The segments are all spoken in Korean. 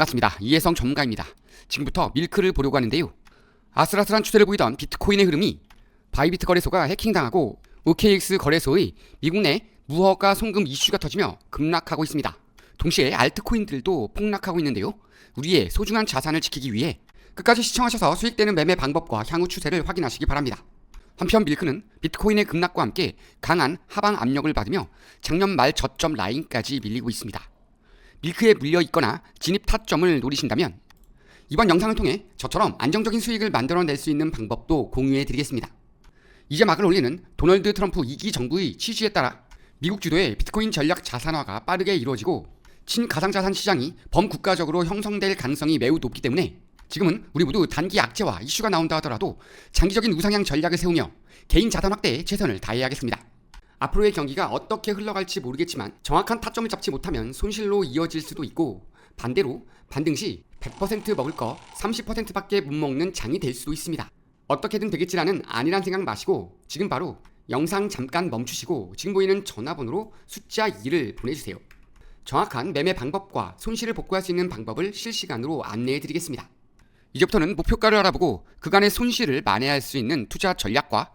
반갑습니다. 이혜성 전문가입니다. 지금부터 밀크를 보려고 하는데요. 아슬아슬한 추세를 보이던 비트코인의 흐름이 바이비트 거래소가 해킹당하고 OKX 거래소의 미국 내 무허가 송금 이슈가 터지며 급락하고 있습니다. 동시에 알트코인들도 폭락하고 있는데요. 우리의 소중한 자산을 지키기 위해 끝까지 시청하셔서 수익되는 매매 방법과 향후 추세를 확인하시기 바랍니다. 한편 밀크는 비트코인의 급락과 함께 강한 하방 압력을 받으며 작년 말 저점 라인까지 밀리고 있습니다. 밀크에 물려 있거나 진입 타점을 노리신다면 이번 영상을 통해 저처럼 안정적인 수익을 만들어낼 수 있는 방법도 공유해 드리겠습니다. 이제 막을 올리는 도널드 트럼프 2기 정부의 취지에 따라 미국 주도의 비트코인 전략 자산화가 빠르게 이루어지고 친가상자산 시장이 범국가적으로 형성될 가능성이 매우 높기 때문에 지금은 우리 모두 단기 악재와 이슈가 나온다 하더라도 장기적인 우상향 전략을 세우며 개인 자산 확대에 최선을 다해야겠습니다. 앞으로의 경기가 어떻게 흘러갈지 모르겠지만 정확한 타점을 잡지 못하면 손실로 이어질 수도 있고 반대로 반등 시 100% 먹을 거 30%밖에 못 먹는 장이 될 수도 있습니다. 어떻게든 되겠지라는 아니란 생각 마시고 지금 바로 영상 잠깐 멈추시고 지금 보이는 전화번호로 숫자 2를 보내주세요. 정확한 매매 방법과 손실을 복구할 수 있는 방법을 실시간으로 안내해 드리겠습니다. 이제부터는 목표가를 알아보고 그간의 손실을 만회할 수 있는 투자 전략과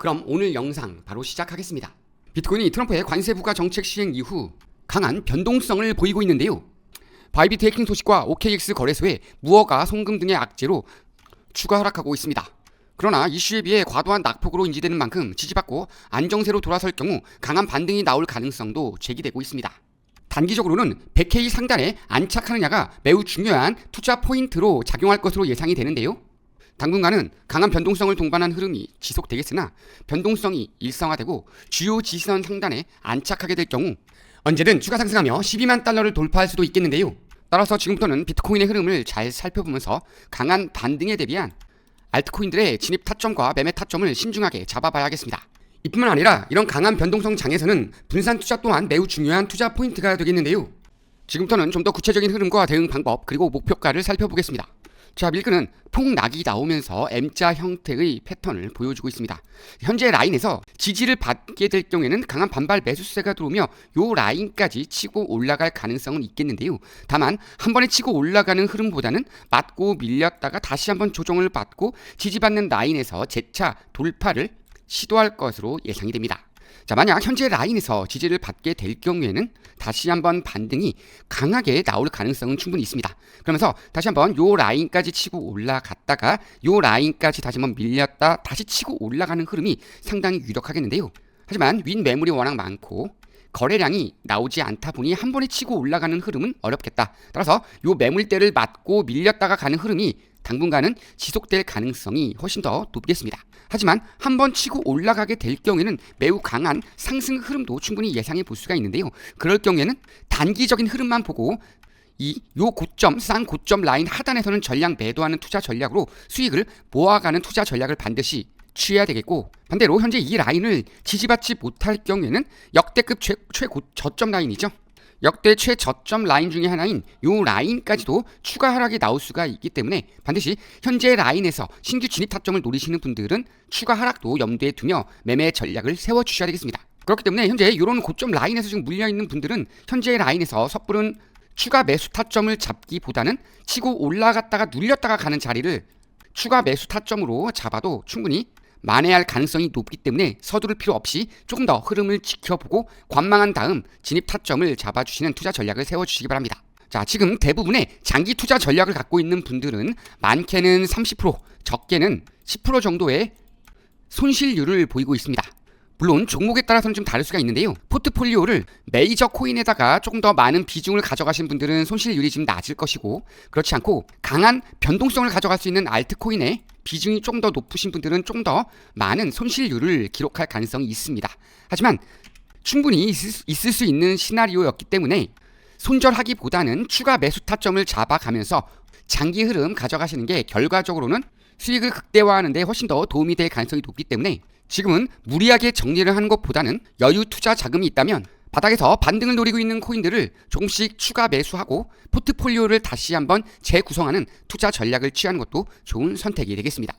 그럼 오늘 영상 바로 시작하겠습니다. 비트코인이 트럼프의 관세 부과 정책 시행 이후 강한 변동성을 보이고 있는데요. 바이비트 해킹 소식과 OKX 거래소의 무허가 송금 등의 악재로 추가 하락하고 있습니다. 그러나 이슈에 비해 과도한 낙폭으로 인지되는 만큼 지지받고 안정세로 돌아설 경우 강한 반등이 나올 가능성도 제기되고 있습니다. 단기적으로는 100K 상단에 안착하느냐가 매우 중요한 투자 포인트로 작용할 것으로 예상이 되는데요. 당분간은 강한 변동성을 동반한 흐름이 지속되겠으나 변동성이 일상화되고 주요 지지선 상단에 안착하게 될 경우 언제든 추가 상승하며 12만 달러를 돌파할 수도 있겠는데요. 따라서 지금부터는 비트코인의 흐름을 잘 살펴보면서 강한 반등에 대비한 알트코인들의 진입 타점과 매매 타점을 신중하게 잡아봐야겠습니다. 이뿐만 아니라 이런 강한 변동성 장에서는 분산 투자 또한 매우 중요한 투자 포인트가 되겠는데요. 지금부터는 좀 더 구체적인 흐름과 대응 방법 그리고 목표가를 살펴보겠습니다. 자, 밀크는 폭락이 나오면서 M자 형태의 패턴을 보여주고 있습니다. 현재 라인에서 지지를 받게 될 경우에는 강한 반발 매수세가 들어오며 요 라인까지 치고 올라갈 가능성은 있겠는데요. 다만 한 번에 치고 올라가는 흐름보다는 맞고 밀렸다가 다시 한번 조정을 받고 지지받는 라인에서 재차 돌파를 시도할 것으로 예상이 됩니다. 자, 만약 현재 라인에서 지지를 받게 될 경우에는 다시 한번 반등이 강하게 나올 가능성은 충분히 있습니다. 그러면서 다시 한번 요 라인까지 치고 올라갔다가 요 라인까지 다시 한번 밀렸다 다시 치고 올라가는 흐름이 상당히 유력하겠는데요. 하지만 윈 매물이 워낙 많고 거래량이 나오지 않다 보니 한 번에 치고 올라가는 흐름은 어렵겠다. 따라서 요 매물대를 맞고 밀렸다가 가는 흐름이 당분간은 지속될 가능성이 훨씬 더 높겠습니다. 하지만 한번 치고 올라가게 될 경우에는 매우 강한 상승 흐름도 충분히 예상해 볼 수가 있는데요. 그럴 경우에는 단기적인 흐름만 보고 이요 고점 쌍 고점 라인 하단에서는 전량 매도하는 투자 전략으로 수익을 모아가는 투자 전략을 반드시 취해야 되겠고 반대로 현재 이 라인을 지지받지 못할 경우에는 역대급 최, 최고 저점 라인이죠. 역대 최저점 라인 중에 하나인 요 라인까지도 추가 하락이 나올 수가 있기 때문에 반드시 현재 라인에서 신규 진입 타점을 노리시는 분들은 추가 하락도 염두에 두며 매매 전략을 세워 주셔야 되겠습니다. 그렇기 때문에 현재 이런 고점 라인에서 지금 물려 있는 분들은 현재 라인에서 섣부른 추가 매수 타점을 잡기보다는 치고 올라갔다가 눌렸다가 가는 자리를 추가 매수 타점으로 잡아도 충분히 만회할 가능성이 높기 때문에 서두를 필요 없이 조금 더 흐름을 지켜보고 관망한 다음 진입 타점을 잡아주시는 투자 전략을 세워주시기 바랍니다. 자, 지금 대부분의 장기 투자 전략을 갖고 있는 분들은 많게는 30%, 적게는 10% 정도의 손실률을 보이고 있습니다. 물론 종목에 따라서는 좀 다를 수가 있는데요. 포트폴리오를 메이저 코인에다가 조금 더 많은 비중을 가져가신 분들은 손실률이 좀 낮을 것이고 그렇지 않고 강한 변동성을 가져갈 수 있는 알트코인에 비중이 좀 더 높으신 분들은 좀 더 많은 손실률을 기록할 가능성이 있습니다. 하지만 충분히 있을 수, 있을 수 있는 시나리오였기 때문에 손절하기보다는 추가 매수 타점을 잡아가면서 장기 흐름 가져가시는 게 결과적으로는 수익을 극대화하는 데 훨씬 더 도움이 될 가능성이 높기 때문에 지금은 무리하게 정리를 하는 것보다는 여유 투자 자금이 있다면 바닥에서 반등을 노리고 있는 코인들을 조금씩 추가 매수하고 포트폴리오를 다시 한번 재구성하는 투자 전략을 취하는 것도 좋은 선택이 되겠습니다.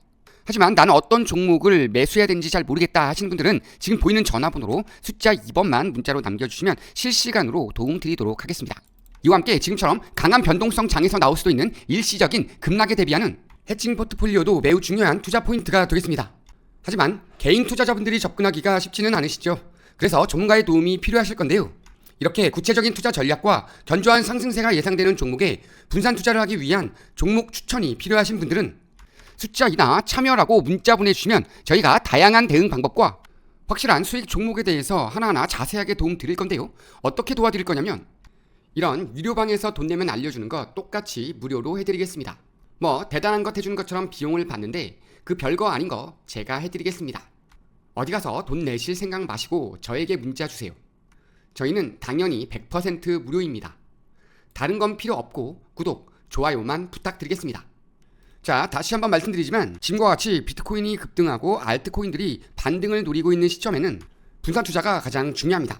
하지만 나는 어떤 종목을 매수해야 되는지 잘 모르겠다 하시는 분들은 지금 보이는 전화번호로 숫자 2번만 문자로 남겨주시면 실시간으로 도움 드리도록 하겠습니다. 이와 함께 지금처럼 강한 변동성 장에서 나올 수도 있는 일시적인 급락에 대비하는 해칭 포트폴리오도 매우 중요한 투자 포인트가 되겠습니다. 하지만 개인 투자자분들이 접근하기가 쉽지는 않으시죠. 그래서 전문가의 도움이 필요하실 건데요. 이렇게 구체적인 투자 전략과 견조한 상승세가 예상되는 종목에 분산 투자를 하기 위한 종목 추천이 필요하신 분들은 숫자 2나 참여라고 문자 보내주시면 저희가 다양한 대응 방법과 확실한 수익 종목에 대해서 하나하나 자세하게 도움 드릴 건데요. 어떻게 도와드릴 거냐면 이런 유료방에서 돈 내면 알려주는 거 똑같이 무료로 해드리겠습니다. 뭐 대단한 것 해주는 것처럼 비용을 받는데 그 별거 아닌 거 제가 해드리겠습니다. 어디 가서 돈 내실 생각 마시고 저에게 문자 주세요. 저희는 당연히 100% 무료입니다. 다른 건 필요 없고 구독, 좋아요만 부탁드리겠습니다. 자, 다시 한번 말씀드리지만 지금과 같이 비트코인이 급등하고 알트코인들이 반등을 노리고 있는 시점에는 분산 투자가 가장 중요합니다.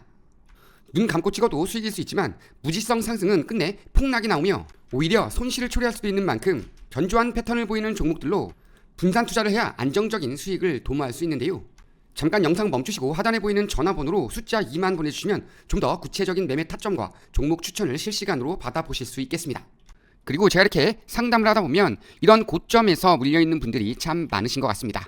눈 감고 찍어도 수익일 수 있지만 무지성 상승은 끝내 폭락이 나오며 오히려 손실을 초래할 수도 있는 만큼 견조한 패턴을 보이는 종목들로 분산 투자를 해야 안정적인 수익을 도모할 수 있는데요. 잠깐 영상 멈추시고 하단에 보이는 전화번호로 숫자 2만 보내주시면 좀 더 구체적인 매매 타점과 종목 추천을 실시간으로 받아보실 수 있겠습니다. 그리고 제가 이렇게 상담을 하다 보면 이런 고점에서 물려있는 분들이 참 많으신 것 같습니다.